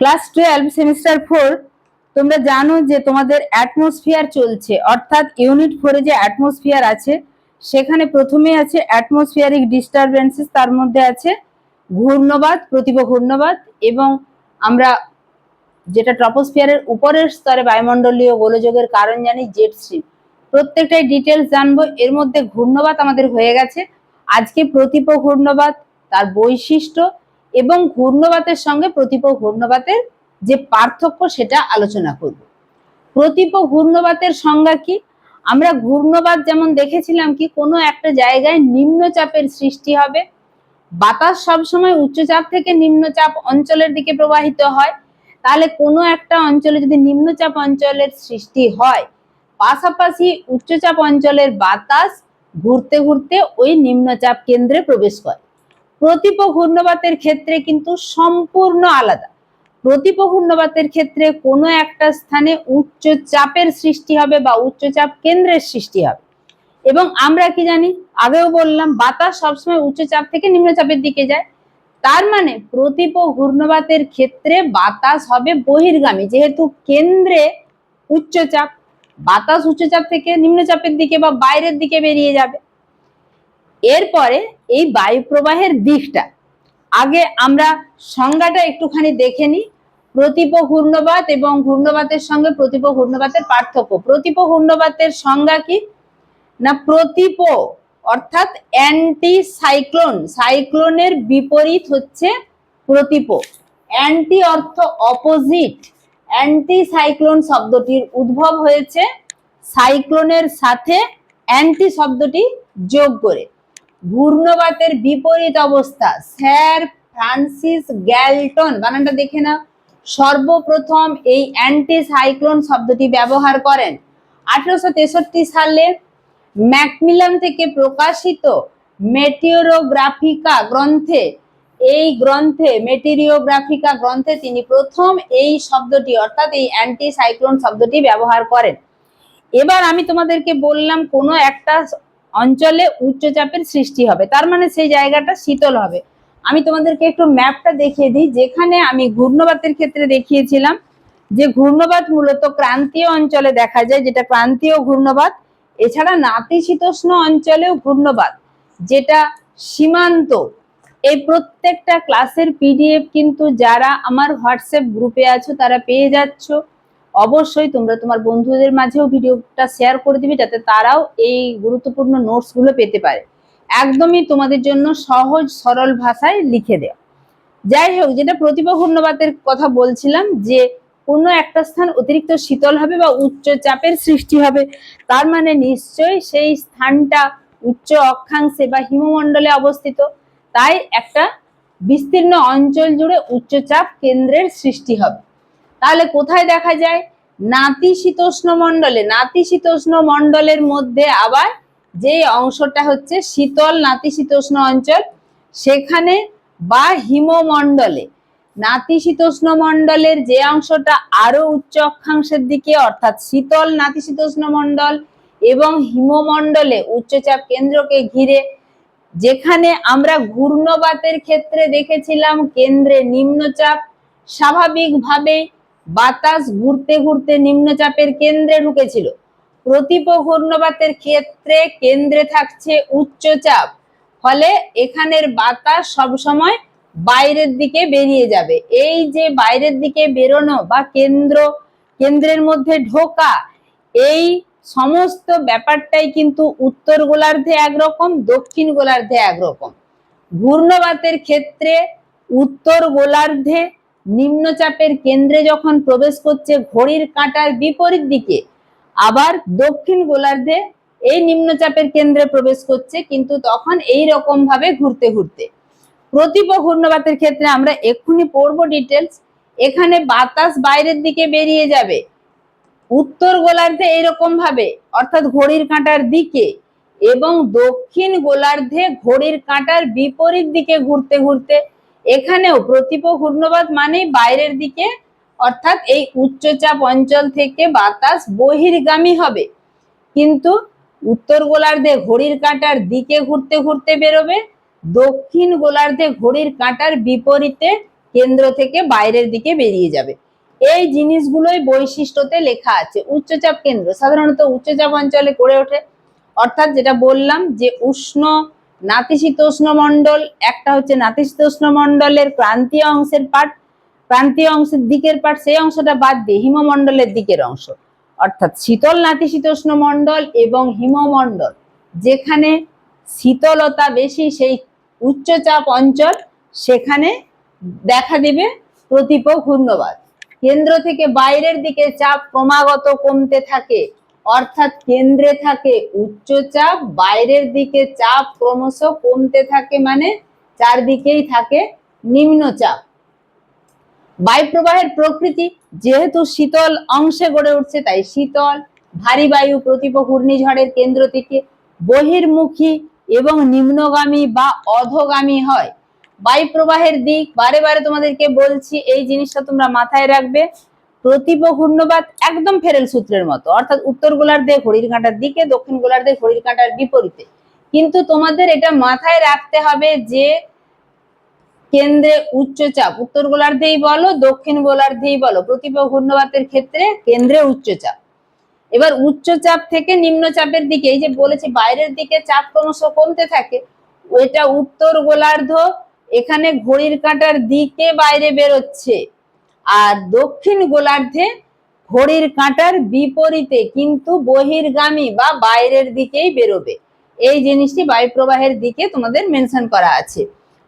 Class twelve semester four তোমরা জানো যে তোমাদের অ্যাটমসফিয়ার চলছে। অর্থাৎ ইউনিট ফোরে যে অ্যাটমসফিয়ার আছে, সেখানে প্রথমে আছে অ্যাটমসফিয়ারিক ডিস্টারবেন্সেস তার মধ্যে আছে ঘূর্ণবাদ প্রতিভ ঘূর্ণবাদ এবং আমরা যেটা ট্রপোস্ফিয়ারের উপরের স্তরে বায়ুমণ্ডলীয় গোলযোগের কারণ জানি জেট স্ট্রিম প্রত্যেকটাই ডিটেলস জানব, এর মধ্যে ঘূর্ণবাদ আমাদের হয়ে গেছে। আজকে প্রতিপ ঘূর্ণবাদ, তার বৈশিষ্ট্য এবং ঘূর্ণবাতের সঙ্গে প্রতিপ ঘূর্ণবাতের যে পার্থক্য সেটা আলোচনা করব। প্রতিপ ঘূর্ণবাতের সংজ্ঞা কি? আমরা ঘূর্ণবাত যেমন দেখেছিলাম কি, কোনো একটা জায়গায় নিম্নচাপের সৃষ্টি হবে। বাতাস সবসময় উচ্চচাপ থেকে নিম্নচাপ অঞ্চলের দিকে প্রবাহিত হয়। তাহলে কোনো একটা অঞ্চলে যদি নিম্নচাপ অঞ্চলের সৃষ্টি হয়, পাশাপাশি উচ্চচাপ অঞ্চলের বাতাস ঘুরতে ঘুরতে ওই নিম্নচাপ কেন্দ্রে প্রবেশ করে। প্রতিপ ঘূর্ণবাতের ক্ষেত্রে কিন্তু সম্পূর্ণ আলাদা। প্রতিপ ঘূর্ণবাতের ক্ষেত্রে কোনো একটা স্থানে উচ্চ চাপের সৃষ্টি হবে বা উচ্চচাপ কেন্দ্রের সৃষ্টি হবে। এবং আমরা কি জানি? আগেও বললাম, বাতাস সবসময় উচ্চচাপ থেকে নিম্নচাপের দিকে যায়। তার মানে প্রতিপ ঘূর্ণবাতের ক্ষেত্রে বাতাস হবে বহির্গামী। যেহেতু কেন্দ্রে উচ্চচাপ বাতাস উচ্চচাপ থেকে নিম্নচাপের দিকে বা বাইরের দিকে বেরিয়ে যাবে। এরপরে এই বায়ু প্রবাহের দিকটা। আগে আমরা সংজ্ঞাটা একটুখানি দেখে নিই। প্রতিপ ঘূর্ণবাত এবং ঘূর্ণবাতের সঙ্গে প্রতিপ ঘূর্ণবাতের পার্থক্য। প্রতিপ ঘূর্ণবাতের সংজ্ঞা কি? না, প্রতিপ অর্থাৎ অ্যান্টি সাইক্লোন সাইক্লোনের বিপরীত হচ্ছে প্রতিপ। অ্যান্টি অর্থ অপোজিট। অ্যান্টি সাইক্লোন শব্দটির উদ্ভব হয়েছে সাইক্লোনের সাথে অ্যান্টি শব্দটি যোগ করে। ঘূর্ণবাতের বিপরীত অবস্থা। স্যার ফ্রান্সিস গ্যালটন, বানানটা দেখে না সর্বপ্রথম এই অ্যান্টি সাইক্লোন শব্দটি ব্যবহার করেন। আঠারোশো তেষট্টি সালে ম্যাকমিলান থেকে প্রকাশিত মেটিওরোগ্রাফিকা গ্রন্থে, এই গ্রন্থে মেটেরিওগ্রাফিকা গ্রন্থে তিনি প্রথম এই শব্দটি, অর্থাৎ এই অ্যান্টি সাইক্লোন শব্দটি ব্যবহার করেন। এবার আমি তোমাদেরকে বললাম কোনো একটা অঞ্চলে উচ্চচাপের সৃষ্টি হবে। তার মানে সেই জায়গাটা শীতল হবে। আমি তোমাদেরকে একটু ম্যাপটা দেখিয়ে দিই। যেখানে আমি ঘূর্ণবাতের ক্ষেত্রে দেখিয়েছিলাম, যে ঘূর্ণবাত মূলত ক্রান্তীয় অঞ্চলে দেখা যায়, যেটা ক্রান্তীয় ঘূর্ণবাত এছাড়া নাতিশীতোষ্ণ অঞ্চলেও ঘূর্ণবাত যেটা সীমান্ত। এই প্রত্যেকটা ক্লাসের পিডিএফ কিন্তু যারা আমার হোয়াটসঅ্যাপ গ্রুপে আছো, তারা পেয়ে যাচ্ছ। অবশ্যই তোমরা তোমার বন্ধুদের মাঝেও ভিডিওটা শেয়ার করে দিবে যাতে তারাও এই গুরুত্বপূর্ণ নোটসগুলো পেতে পারে। একদমই তোমাদের জন্য সহজ, সরল ভাষায় লিখে দেওয়া। যাই হোক, যেটা প্রতিভা ঘূর্ণবাতের কথা বলছিলাম যে, কোনো একটা স্থান অতিরিক্ত শীতল হবে বা উচ্চ চাপের সৃষ্টি হবে, তার মানে নিশ্চয়ই সেই স্থানটা উচ্চ অক্ষাংশে বা হিমমণ্ডলে অবস্থিত। তাই একটা বিস্তীর্ণ অঞ্চল জুড়ে উচ্চচাপ কেন্দ্রের সৃষ্টি হবে। তাহলে কোথায় দেখা যায়? নাতিশীতোষ্ণ মণ্ডলে। নাতিশীতোষ্ণ মণ্ডলের মধ্যে আবার যে অংশটা হচ্ছে শীতল নাতিশীতোষ্ণ অঞ্চল, সেখানে বা হিমমণ্ডলে। নাতিশীতোষ্ণ মণ্ডলের যে অংশটা আরও উচ্চ অক্ষাংশের দিকে, অর্থাৎ শীতল নাতিশীতোষ্ণ মণ্ডল এবং হিমমণ্ডলে উচ্চচাপ কেন্দ্রকে ঘিরে, যেখানে আমরা ঘূর্ণবাতের ক্ষেত্রে দেখেছিলাম কেন্দ্রে নিম্নচাপ স্বাভাবিকভাবে বাতাস ঘুরতে ঘুরতে নিম্নচাপের কেন্দ্রে ঢুকেছিল। প্রতিপ ঘূর্ণবাতের ক্ষেত্রে কেন্দ্রে থাকছে উচ্চচাপ, ফলে এখানের বাতাস সবসময় বাইরের দিকে বেরিয়ে যাবে। এই যে বাইরের দিকে বেরোনো বা কেন্দ্র, কেন্দ্রের মধ্যে ঢোকা, এই সমস্ত ব্যাপারটাই কিন্তু উত্তর গোলার্ধে একরকম, দক্ষিণ গোলার্ধে একরকম। ঘূর্ণবাতের ক্ষেত্রে উত্তর গোলার্ধে নিম্নচাপের কেন্দ্রে যখন প্রবেশ করছে ঘড়ির কাঁটার বিপরীত দিকে, আবার দক্ষিণ গোলার্ধে এই নিম্নচাপের কেন্দ্রে প্রবেশ করছে, কিন্তু তখন এই রকম ভাবে ঘুরতে। ঘুরতে প্রতিপ ঘূর্ণবাতের ক্ষেত্রে আমরা এক্ষুনি পড়ব ডিটেলস এখানে বাতাস বাইরের দিকে বেরিয়ে যাবে। উত্তর গোলার্ধে এইরকম ভাবে অর্থাৎ ঘড়ির কাঁটার দিকে এবং দক্ষিণ গোলার্ধে ঘড়ির কাঁটার বিপরীত দিকে ঘুরতে ঘুরতে এখানেও প্রতিপ ঘূর্ণবাদ মানেই বাইরের দিকে, অর্থাৎ এই উচ্চচাপ অঞ্চল থেকে বাতাস বহির্গামী হবে। কিন্তু উত্তর গোলার্ধে ঘড়ির কাঁটার দিকে ঘুরতে ঘুরতে বেরোবে, দক্ষিণ গোলার্ধে ঘড়ির কাঁটার বিপরীতে কেন্দ্র থেকে বাইরের দিকে বেরিয়ে যাবে। এই জিনিসগুলোই বৈশিষ্ট্যতে লেখা আছে। উচ্চচাপ কেন্দ্র, সাধারণত উচ্চচাপ অঞ্চলে গড়ে ওঠে। অর্থাৎ যেটা বললাম যে উষ্ণ নাতিশীতোষ্ণ মণ্ডল একটা হচ্ছে নাতিশীতোষ্ণ মণ্ডলের ক্রান্তীয় অংশের পার্ট ক্রান্তীয় অংশের দিকের পার্ট সেই অংশটা বাদ দিয়ে হিমমণ্ডলের দিকের অংশ। অর্থাৎ শীতল নাতিশীতোষ্ণ মণ্ডল এবং হিমমণ্ডল, যেখানে শীতলতা বেশি, সেই উচ্চচাপ অঞ্চল, সেখানে দেখা দিবে প্রতিপ ঘূর্ণবাদ কেন্দ্র থেকে বাইরের দিকে চাপ ক্রমাগত কমতে থাকে। অর্থাৎ কেন্দ্রে থাকে উচ্চচাপ বাইরের দিকে চাপ ক্রমশ কমতে থাকে মানে চারদিকেই থাকে নিম্নচাপ বায়ুপ্রবাহের প্রকৃতি যেহেতু শীতল অংশে গড়ে উঠছে, তাই শীতল, ভারী বায়ু প্রতিপ ঘূর্ণিঝড়ের কেন্দ্র থেকে বহির্মুখী এবং নিম্নগামী বা অধগামী হয়। বায়ু প্রবাহের দিক বারে বারে তোমাদেরকে বলছি, এই জিনিসটা তোমরা মাথায় রাখবে। প্রতিপ ঘূর্ণবাদ একদম ফেরেল সূত্রের মতো। অর্থাৎ উত্তর গোলার্ধে ঘড়ির কাঁটার দিকে, দক্ষিণ গোলার্ধে ঘড়ির কাঁটার বিপরীতে। কিন্তু তোমাদের এটা মাথায় রাখতে হবে যে, কেন্দ্রে উচ্চচাপ, উত্তর গোলার্ধেই বলো, দক্ষিণ গোলার্ধেই বলো প্রতিপ ঘূর্ণবাতের ক্ষেত্রে কেন্দ্রে উচ্চচাপ। এবার উচ্চচাপ থেকে নিম্নচাপের দিকে, এই যে বলেছি বাইরের দিকে চাপ ক্রমশ কমতে থাকে, এটা উত্তর গোলার্ধ এখানে ঘড়ির কাঁটার দিকে বাইরে বেরোচ্ছে। আর দক্ষিণ গোলার্ধে ঘড়ির কাঁটার বিপরীতে কিন্তু বহির্গামী বা বাইরের দিকেই বেরোবে। এই জিনিসটি বায়ুপ্রবাহের দিকে তোমাদের মেনশন করা আছে।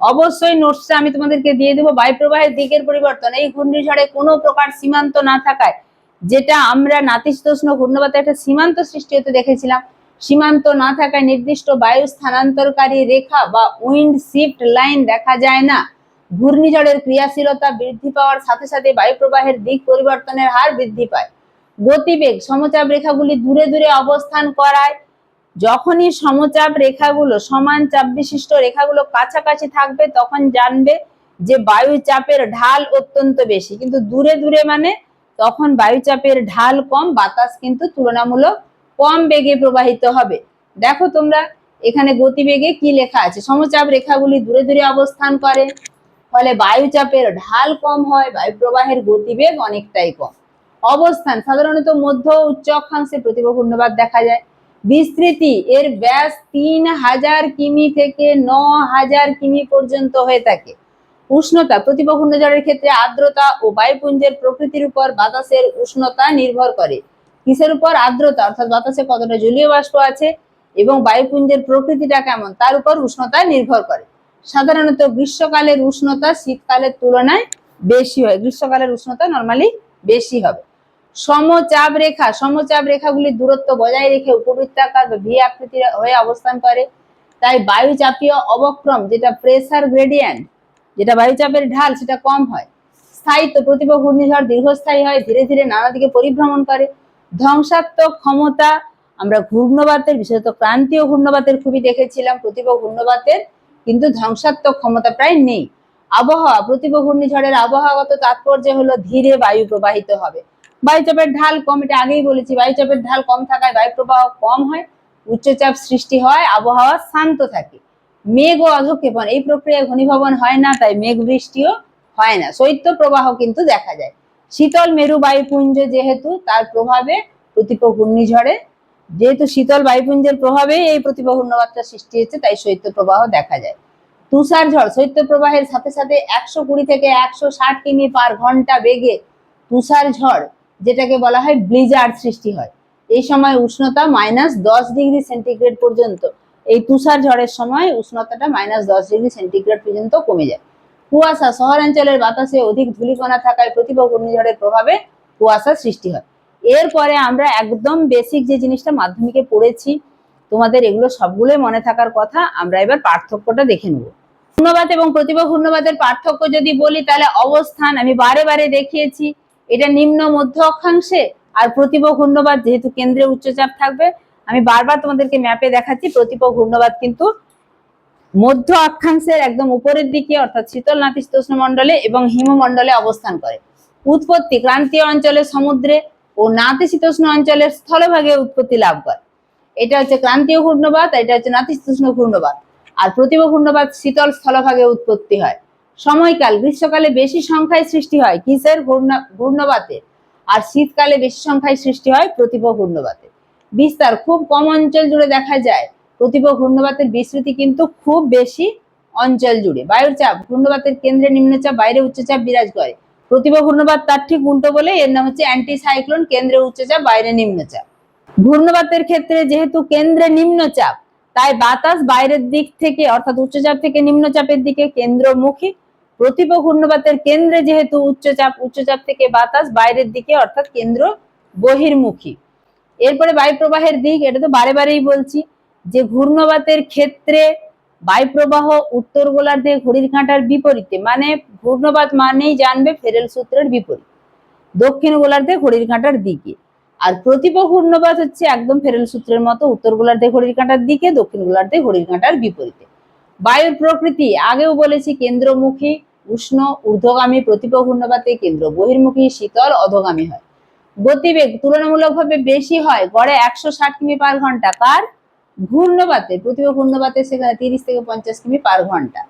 অবশ্যই নোটসটা আমি তোমাদেরকে দিয়ে দেবো বায়ুপ্রবাহের দিকের পরিবর্তন। এই ঘূর্ণিঝড়ে কোনো প্রকার সীমান্ত না থাকায়, যেটা আমরা নাতিশীতোষ্ণ ঘূর্ণবাতে একটা সীমান্ত সৃষ্টি হতে দেখেছিলাম, সীমান্ত না থাকায় নির্দিষ্ট বায়ু স্থানান্তরকারী রেখা বা উইন্ড শিফট লাইন দেখা যায় না। ঘূর্ণিঝড়ের ক্রিয়াশীলতা বৃদ্ধি পাওয়ার সাথে সাথে বায়ু প্রবাহের দিক পরিবর্তনের হার বৃদ্ধি পায়। গতিবেগ, সমচাপ রেখাগুলি দূরে দূরে অবস্থান করায়। যখনই সমচাপ রেখাগুলো সমান চাপ বিশিষ্ট রেখাগুলো কাছাকাছি থাকবে, তখন জানবে যে বায়ু চাপের ঢাল অত্যন্ত বেশি। কিন্তু দূরে দূরে মানে তখন বায়ুচাপের ঢাল কম, বাতাস কিন্তু তুলনামূলক কম বেগে প্রবাহিত হবে। দেখো তোমরা এখানে গতিবেগে কি লেখা আছে? সমচাপ রেখাগুলি দূরে দূরে অবস্থান করে। ফলে বায়ুচাপের ঢাল কম হয় বায়ু প্রবাহের গতিবেগ অনেকটাই কম। অবস্থান, সাধারণত মধ্য উচ্চ অক্ষাংশে প্রতিভ দেখা যায়। বিস্তৃতি, এর ব্যাস তিন হাজার কিমি থেকে ন হাজার কিমি পর্যন্ত হয়ে থাকে। উষ্ণতা প্রতিভ ঘূর্ণঝড়ের ক্ষেত্রে আর্দ্রতা ও বায়ুপুঞ্জের প্রকৃতির উপর বাতাসের উষ্ণতা নির্ভর করে। কিসের উপর? আর্দ্রতা, অর্থাৎ বাতাসে কতটা জলীয় বাষ্প আছে এবং বায়ুপুঞ্জের প্রকৃতিটা কেমন, তার উপর উষ্ণতা নির্ভর করে। সাধারণত গ্রীষ্মকালের উষ্ণতা শীতকালের তুলনায় বেশি হয়। গ্রীষ্মকালের উষ্ণতা নর্মালি বেশি হবে। সমচাপ রেখা, সমচাপ রেখাগুলির দূরত্ব বজায় রেখে উপবৃত্তাকার বা ভি আকৃতির হয়ে অবস্থান করে। তাই বায়ুচাপীয় অবক্রম, যেটা প্রেসার গ্রেডিয়েন্ট যেটা বায়ুচাপের ঢাল, সেটা কম হয়। স্থায়িত্ব, প্রতিভ ঘূর্ণিঝড় দীর্ঘস্থায়ী হয়, ধীরে ধীরে নানা দিকে পরিভ্রমণ করে। ধ্বংসাত্মক ক্ষমতা, আমরা ঘূর্ণবাতের, বিশেষত ক্রান্তীয় ঘূর্ণবাতের খুবই দেখেছিলাম। প্রতিভ ঘূর্ণবাতের কিন্তু ধ্বংসাত্মক ক্ষমতা প্রায় নেই। আবহাওয়া প্রতিভ ঘূর্ণিঝড়ের আবহাওয়াগত তাৎপর্য হলো ধীরে বায়ু প্রবাহিত হবে। বায়ুচাপের ঢাল কম, এটা আগেই বলেছি, বায়ুচাপের ঢাল কম থাকায় বায়ু প্রবাহ কম হয়, উচ্চচাপ সৃষ্টি হয়, আবহাওয়া শান্ত থাকে। মেঘ ও অধক্ষেপণ, এই প্রক্রিয়ায় ঘনীভবন হয় না, তাই মেঘ বৃষ্টিও হয় না। শৈত্য প্রবাহ কিন্তু দেখা যায়। শীতল মেরু বায়ুপুঞ্জ যেহেতু, তার প্রভাবে প্রতিপ ঘূর্ণিঝড়ে যেহেতু শীতল বায়ুপুঞ্জের প্রভাবে এই প্রতিপ ঘূর্ণবার্তা সৃষ্টি হচ্ছে তাই শৈত্য প্রবাহ দেখা যায়। তুষার ঝড় শৈত্য প্রবাহের সাথে সাথে একশো কুড়ি থেকে একশো ষাট কিমি পার ঘণ্টা বেগে তুষার ঝড়, যেটাকে বলা হয় ব্লিজার্ড সৃষ্টি হয়। এই সময় উষ্ণতা মাইনাস দশ ডিগ্রি সেন্টিগ্রেড পর্যন্ত। এই তুষার ঝড়ের সময় উষ্ণতাটা মাইনাস দশ ডিগ্রি সেন্টিগ্রেড পর্যন্ত কমে যায়। কুয়াশা শহরাঞ্চলের বাতাসে অধিক ধূলিকণা থাকায় প্রতিভ ঘূর্ণিঝড়ের প্রভাবে কুয়াশা সৃষ্টি হয়। এরপরে আমরা একদম বেসিক যে জিনিসটা মাধ্যমিকে পড়েছি, তোমাদের এগুলো সবগুলোই মনে থাকার কথা, আমরা এবার পার্থক্যটা দেখে নেব। ঘূর্ণবাদ এবং প্রতিভ ঘূর্ণবাদের পার্থক্য যদি বলি, তাহলে অবস্থান আমি বারে বারে দেখিয়েছি, এটা নিম্ন মধ্য অক্ষাংশে, আর প্রতিভ ঘূর্ণবাদ যেহেতু কেন্দ্রে উচ্চচাপ থাকবে, আমি বারবার তোমাদেরকে ম্যাপে দেখাচ্ছি প্রতিপ ঘূর্ণবাদ কিন্তু মধ্য অক্ষাংশের একদম উপরের দিকে, অর্থাৎ শীতল নাতিশীতোষ্ণ মণ্ডলে এবং হিমমণ্ডলে অবস্থান করে। উৎপত্তি ক্রান্তীয় অঞ্চলে সমুদ্রে ও নাতিশীতোষ্ণ অঞ্চলের স্থলভাগে উৎপত্তি লাভ করে। এটা হচ্ছে ক্রান্তীয় ঘূর্ণবাদ এটা হচ্ছে নাতিশীতোষ্ণ ঘূর্ণবাদ। আর প্রতিভ ঘূর্ণবাদ শীতল স্থলভাগে উৎপত্তি হয়। সময়কাল, গ্রীষ্মকালে বেশি সংখ্যায় সৃষ্টি হয় কিসের ঘূর্ণা- ঘূর্ণবাতের আর শীতকালে বেশি সংখ্যায় সৃষ্টি হয় প্রতিভ ঘূর্ণবাতে। বিস্তার, খুব কম অঞ্চল জুড়ে দেখা যায়। প্রতিভ ঘূর্ণবাতের বিস্তৃতি কিন্তু খুব বেশি অঞ্চল জুড়ে। বায়ুর চাপ, ঘূর্ণবাতের কেন্দ্রে নিম্নচাপ, বাইরে উচ্চচাপ বিরাজ করে। প্রতিভ ঘূর্ণবাত তার ঠিক উল্টো বলে, এর নাম হচ্ছে অ্যান্টি সাইক্লোন কেন্দ্রে উচ্চচাপ, বাইরে নিম্নচাপ। ঘূর্ণবাতের ক্ষেত্রে যেহেতু কেন্দ্রে নিম্নচাপ, তাই বাতাস বাইরের দিক থেকে, অর্থাৎ উচ্চচাপ থেকে নিম্নচাপের দিকে কেন্দ্রমুখী। প্রতিপ ঘূর্ণবাতের কেন্দ্রে যেহেতু উচ্চচাপ উচ্চচাপ থেকে বাতাস বাইরের দিকে, অর্থাৎ কেন্দ্র বহির্মুখী। এরপরে বায়ু প্রবাহের দিক, এটা তো বারে বারেই বলছি, যে ঘূর্ণবাতের ক্ষেত্রে বায়ু প্রবাহ উত্তর গোলার্ধে ঘড়ির কাঁটার বিপরীতে মানে ঘূর্ণবাত মানেই জানবে ফেরেল সূত্রের বিপরীত। দক্ষিণ গোলার্ধে ঘড়ির কাঁটার দিকে। আর প্রতিভ ঘূর্ণবাত হচ্ছে একদম ফেরেল সূত্রের মতো উত্তর গোলার্ধে ঘড়ির কাঁটার দিকে, দক্ষিণ গোলার্ধে ঘড়ির কাঁটার বিপরীতে। বায়ুর প্রকৃতি, আগেও বলেছি কেন্দ্রমুখী, উষ্ণ, ঊর্ধ্বগামী প্রতিভ ঘূর্ণবাতে কেন্দ্র, বহির্মুখী, শীতল, অধোগামী হয়। গতিবেগ তুলনামূলকভাবে বেশি হয় গড়ে একশো ষাট কিমি পার ঘণ্টা। কার? ঘূর্ণবাতে, প্রতিভ ঘূর্ণবাতে সেখানে তিরিশ থেকে পঞ্চাশ কিমি পার ঘণ্টা।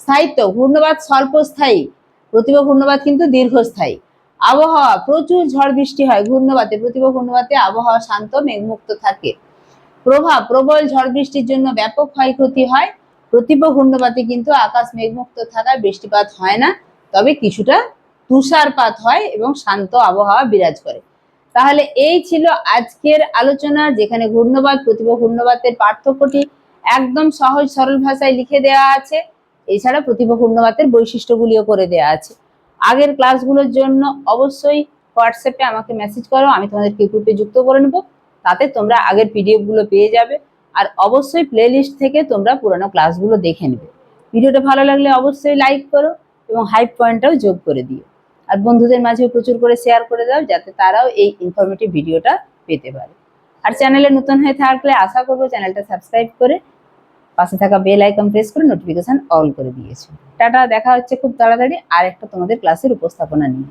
স্থায়িত্ব, ঘূর্ণবাত স্বল্পস্থায়ী, প্রতিভ ঘূর্ণবাত কিন্তু দীর্ঘস্থায়ী। আবহাওয়া, প্রচুর ঝড় বৃষ্টি হয়, ঘূর্ণবাতে, প্রতিভ ঘূর্ণবাতে আবহাওয়া শান্ত, মেঘমুক্ত থাকে। প্রভাব, প্রবল ঝড় বৃষ্টির জন্য ব্যাপক ক্ষয়ক্ষতি হয়। প্রতিভ ঘূর্ণবাতে কিন্তু আকাশ মেঘমুক্ত থাকায় বৃষ্টিপাত হয় না, তবে কিছুটা তুষারপাত হয় এবং শান্ত আবহাওয়া বিরাজ করে। তাহলে এই ছিল আজকের আলোচনা, যেখানে ঘূর্ণবাদ, প্রতিভ ঘূর্ণবাতের পার্থক্যটি একদম সহজ, সরল ভাষায় লিখে দেওয়া আছে। এছাড়া প্রতিভ ঘূর্ণবাতের বৈশিষ্ট্যগুলিও করে দেওয়া আছে। আগের ক্লাসগুলোর জন্য অবশ্যই হোয়াটসঅ্যাপে আমাকে মেসেজ করো, আমি তোমাদেরকে গ্রুপে যুক্ত করে নেব। তাতে তোমরা আগের পিডিএফগুলো পেয়ে যাবে। আর অবশ্যই প্লেলিস্ট থেকে তোমরা পুরোনো ক্লাসগুলো দেখে নেবে। ভিডিওটা ভালো লাগলে অবশ্যই লাইক করো এবং হাইপ পয়েন্টটাও যোগ করে দিও। আর বন্ধুদের মাঝেও প্রচুর করে শেয়ার করে দাও, যাতে তারাও এই ইনফরমেটিভ ভিডিওটা পেতে পারে। আর চ্যানেলে নতুন হয়ে থাকলে আশা করব চ্যানেলটা সাবস্ক্রাইব করে পাশে থাকা বেল আইকন প্রেস করে নোটিফিকেশন অল করে দিয়েছ। টাটা, দেখা হচ্ছে খুব তাড়াতাড়ি। আর একটা তোমাদের ক্লাসের উপস্থাপনা নিয়ে।